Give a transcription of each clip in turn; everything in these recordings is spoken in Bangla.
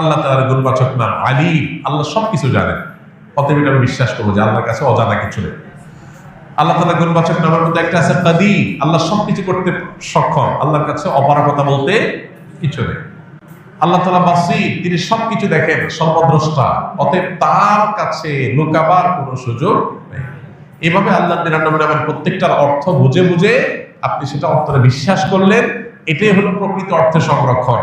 আল্লাহ তালার গুণবাচক নাম আলী আল্লাহ সবকিছু জানেন। অতএব এটা আমি বিশ্বাস করব যে আল্লাহর কাছে অজানা কিছু নেই। আল্লাহ তালা গুণবাচক নামের মধ্যে একটা আছে কাদি আল্লাহ সবকিছু করতে সক্ষম। আল্লাহর কাছে অপারগতা বলতে কিছু নেই। আল্লাহ তালা বাসি তিনি সবকিছু দেখেন, সর্বদ্রষ্টা। অতএব তার কাছে লুকাবার কোনো সুযোগ নেই। এভাবে আল্লাহ নিরানব্বই নামের প্রত্যেকটার অর্থ বুঝে বুঝে আপনি সেটা অর্থে বিশ্বাস করলেন। এটাই হলো প্রকৃত অর্থে সংরক্ষণ।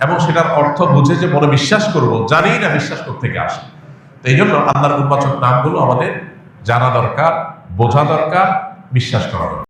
এবং সেটার অর্থ বুঝে যে মনে বিশ্বাস করব, জানি না বিশ্বাস করতে থেকে আসে। তো এই জন্য আল্লাহর উন্মাচক নামগুলো আমাদের জানা দরকার, বোঝা দরকার, বিশ্বাস করা দরকার।